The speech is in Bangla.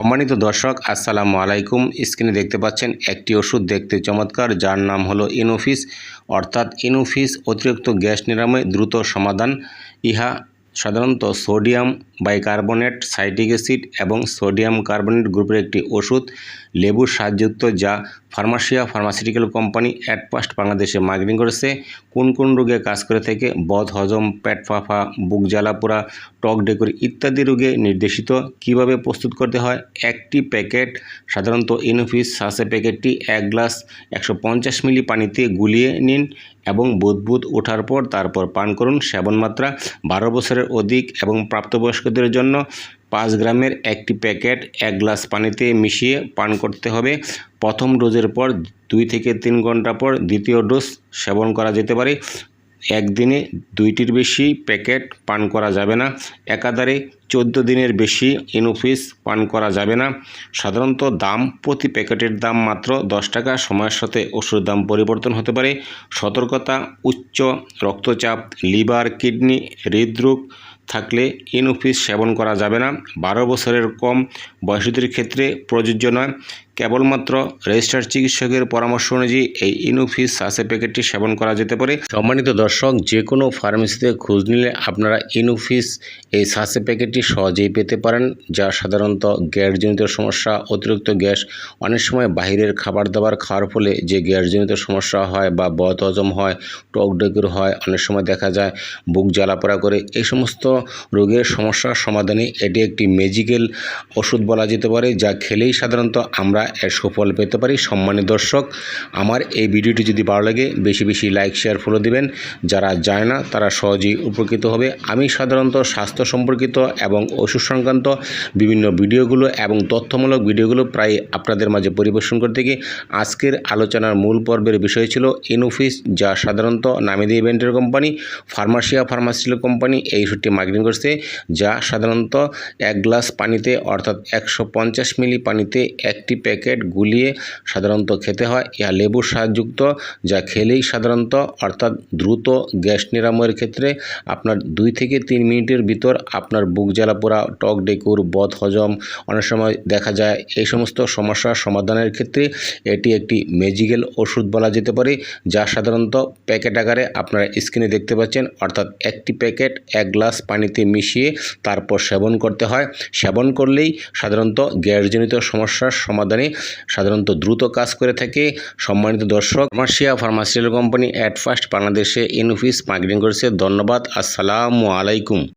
সম্মানিত দর্শক, আসসালামু আলাইকুম। স্ক্রিনে দেখতে পাচ্ছেন একটি ওষুধ দেখতে চমৎকার, যার নাম হলো ইনোফিস। অর্থাৎ ইনোফিস অতিরিক্ত গ্যাস নিরাময় দ্রুত সমাধান। ইহা সাধারণত সোডিয়াম বাইকার্বনেট, সাইট্রিক অ্যাসিড এবং সোডিয়াম কার্বনেট গ্রুপের একটি ওষুধ, লেবুর সাহায্যযুক্ত যা ফার্মাসিয়া ফার্মাসিউটিক্যাল কোম্পানি অ্যাডপাস্ট বাংলাদেশে মার্কেটিং করেছে। কোন কোন রোগে কাজ করে থেকে? বদ, হজম, পেট ফাঁফা, বুক জ্বালাপোড়া, টক ডেকুর ইত্যাদি রোগে নির্দেশিত। কীভাবে প্রস্তুত করতে হয়? একটি প্যাকেট, সাধারণত ইনোফিস সাসে প্যাকেটটি এক গ্লাস একশো পঞ্চাশ মিলি পানিতে গুলিয়ে নিন। এবং বুদবুদ ওঠার পর তারপর পান করুন সেবন মাত্রা বারো বছরের অধিক এবং প্রাপ্তবয়স্কদের জন্য পাঁচ গ্রামের একটি প্যাকেট এক গ্লাস পানিতে মিশিয়ে পান করতে হবে। প্রথম ডোজের পর দুই থেকে তিন ঘণ্টা পর দ্বিতীয় ডোজ সেবন করা যেতে পারে। একদিনে দুইটির বেশি প্যাকেট পান করা যাবে না। একাধারে চোদ্দ দিনের বেশি ইনোফিস পান করা যাবে না। সাধারণত দাম প্রতি প্যাকেটের দাম মাত্র দশ টাকা। সময়ের সাথে ওষুধের দাম পরিবর্তন হতে পারে। সতর্কতা, উচ্চ রক্তচাপ, লিভার, কিডনি, হৃদরোগ থাকলে ইনোফিস সেবন করা যাবে না। বারো বছরের কম বয়সীদের ক্ষেত্রে প্রযোজ্য নয়। কেবলমাত্র রেজিস্টার চিকিৎসকের পরামর্শ অনুযায়ী এই ইনোফিস সাসে প্যাকেটটি সেবন করা যেতে পারে। সম্মানিত দর্শক যে কোনো ফার্মেসিতে খোঁজ নিলে আপনারা ইনোফিস এই সাসে প্যাকেটটি সহজেই পেতে পারেন, যা সাধারণত গ্যাসজনিত সমস্যা, অতিরিক্ত গ্যাস, অনেক সময় বাইরের খাবার দাবার খাওয়ার ফলে যে গ্যাসজনিত সমস্যা হয় বা বদ হজম হয়, টক ডেকুর হয়, অনেক সময় দেখা যায় বুক জ্বালাপোড়া করে, এই সমস্ত রোগের সমস্যার সমাধানে এটি একটি ম্যাজিক্যাল ওষুধ বলা যেতে পারে, যা খেলেই সাধারণত আমরা এর সুফল পেতে পারি। সম্মানিত দর্শক, আমার এই ভিডিওটি যদি ভালো লাগে, বেশি বেশি লাইক শেয়ার ফলো দিবেন। যারা যায় না, তারা সহজেই উপকৃত হবে। আমি সাধারণত স্বাস্থ্য সম্পর্কিত এবং ওষুধ সংক্রান্ত বিভিন্ন ভিডিওগুলো এবং তথ্যমূলক ভিডিওগুলো প্রায় আপনাদের মাঝে পরিবেশন করতে গিয়ে আজকের আলোচনার মূল পর্বের বিষয় ছিল ইনোফিস যা সাধারণত নামিদি ইভেন্টের কোম্পানি ফার্মাসিয়া ফার্মাসিউটিক্যাল কোম্পানি এই ওষুধটি মার্কেটিং করছে, যা সাধারণত এক গ্লাস পানিতে, অর্থাৎ একশো পঞ্চাশ মিলি পানিতে একটি প্যাকেট গুলিয়ে সাধারণত খেতে হয়। ইহা লেবুর সাহায্যযুক্ত যা খেলেই সাধারণত, অর্থাৎ দ্রুত গ্যাস নিরাময়ের ক্ষেত্রে আপনার দুই থেকে তিন মিনিটের ভিতর আপনার বুক জ্বালা পোড়া, টক ডেকুর, বদ হজম, অনেক সময় দেখা যায় এই সমস্ত সমস্যার সমাধানের ক্ষেত্রে এটি একটি ম্যাজিক্যাল ওষুধ বলা যেতে পারে, যা সাধারণত প্যাকেট আকারে আপনারা স্ক্রিনে দেখতে পাচ্ছেন। অর্থাৎ একটি প্যাকেট এক গ্লাস পানিতে মিশিয়ে তারপর সেবন করতে হয়। সেবন করলেই সাধারণত গ্যাসজনিত সমস্যার সমাধানে সাধারণত দ্রুত কাজ করে থাকে। সম্মানিত দর্শক ফার্মাসিয়া ফার্মাসিয়াল কোম্পানি অ্যাট ফার্স্ট বাংলাদেশে ইনফিস মার্কেটিং করেছে। ধন্যবাদ, আসসালামু আলাইকুম।